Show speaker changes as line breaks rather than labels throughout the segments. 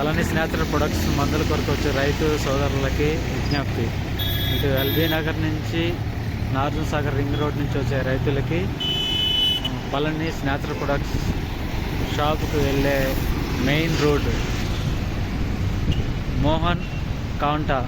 పళని స్నేహితుల ప్రొడక్ట్స్ మందుల కొరకు వచ్చే రైతు సోదరులకి విజ్ఞప్తి. ఇటు ఎల్బీ నగర్ నుంచి నార్జన్ సాగర్ రింగ్ రోడ్ నుంచి వచ్చే రైతులకి పళని స్నేహితుల ప్రొడక్ట్స్ షాప్కు వెళ్ళే మెయిన్ రోడ్. మోహన్ కాంటా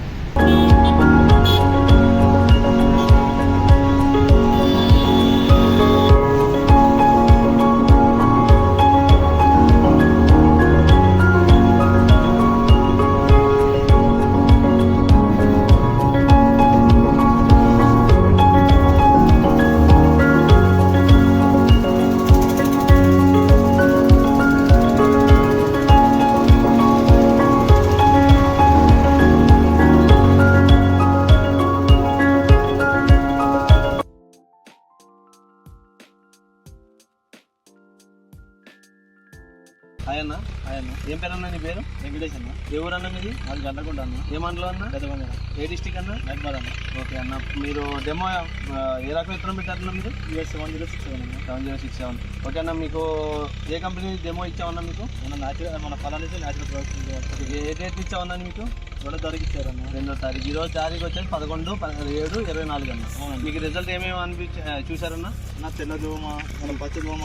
అన్న అన్న ఏం పేరు అన్న నీ పేరు? వెంకటేష్ అన్న ఏ ఊరు అన్న మీది అది గంటకుంట అన్న ఏ మండలం అన్న? పెద్దగొండ ఏ డిస్టిక్ అన్న? హైదరాబాద్ అన్న ఓకే అన్న. మీరు డెమో ఏ రకం విత్తనం పెట్టారన్న మీరు? US seven zero six seven seven zero six seven. Okay అన్న మీకు ఏ కంపెనీ డెమో ఇచ్చామన్నా మీకు? మన న్యాచురల్ మన ఫలానికి న్యాచురల్ ప్రొడక్ట్స్ ఏ డేట్ ఇచ్చామన్నా మీకు? రెండో తారీఖు ఇచ్చారన్న. రెండో తారీఖు. ఈ రోజు తారీఖు వచ్చేసి పదకొండు ఏడు ఇరవై నాలుగు అన్న. మీకు రిజల్ట్ ఏమేమి అనిపించి చూసారన్న
నా తెల్ల దోమ మనం పచ్చి దోమ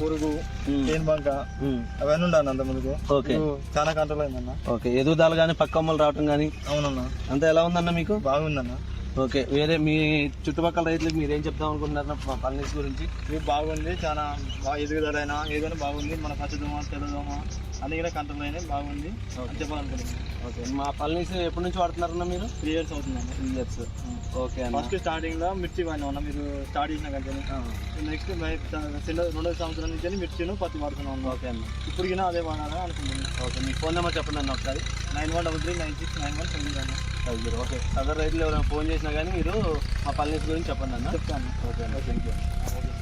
పురుగు
ఉమ్,
తేను బంక
ఉమ్.
అవన్నీ ఉండాలి అంత ముందుకు.
ఓకే.
చాలా కంట్రోల్ అయిందన్న.
ఓకే ఎదుగుదల కానీ పక్క కొమ్మలు రావటం కానీ
అవునన్న.
అంతా ఎలా ఉందన్న మీకు?
బాగుందన్న.
ఓకే. వేరే మీ చుట్టుపక్కల రైతులకు మీరు ఏం చెప్దాం అనుకుంటున్నారు మా పల్లీస్ గురించి?
ఇది బాగుంది చాలా బాగా ఎదుగుదలైనా ఏదైనా బాగుంది మన పచ్చి దోమ తెల్ల దోమ అన్ని కూడా కంట్రోల్ అయినాయి బాగుంది అని చెప్పాలనుకుంటున్నాను.
ఓకే. మా పల్లీస్ ఎప్పటి నుంచి వాడుతున్నారన్న మీరు?
త్రీ ఇయర్స్ అవుతుందన్న
త్రీ ఇయర్స్. ఓకే అన్న.
ఫస్ట్ స్టార్టింగ్లో మిర్చి వాడినా మీరు స్టార్ట్ చేసిన కంటే నెక్స్ట్ రెండో సంవత్సరం నుంచి మిర్చిను పత్తి వాడుతున్నాం.
ఓకే అన్న.
ఇప్పుడు గిన అదే వాడాలని అనుకుంటున్నాను.
ఓకే. మీ ఫోన్ నెంబర్ చెప్పండి అన్న ఒకసారి.
Nine one double three nine six nine one seven
okay. Sadar రైతులు ఎవరైనా ఫోన్ చేసినా కానీ మీరు మా పల్లీస్ గురించి చెప్పండి అన్న.
చెప్తాను.
Okay thank you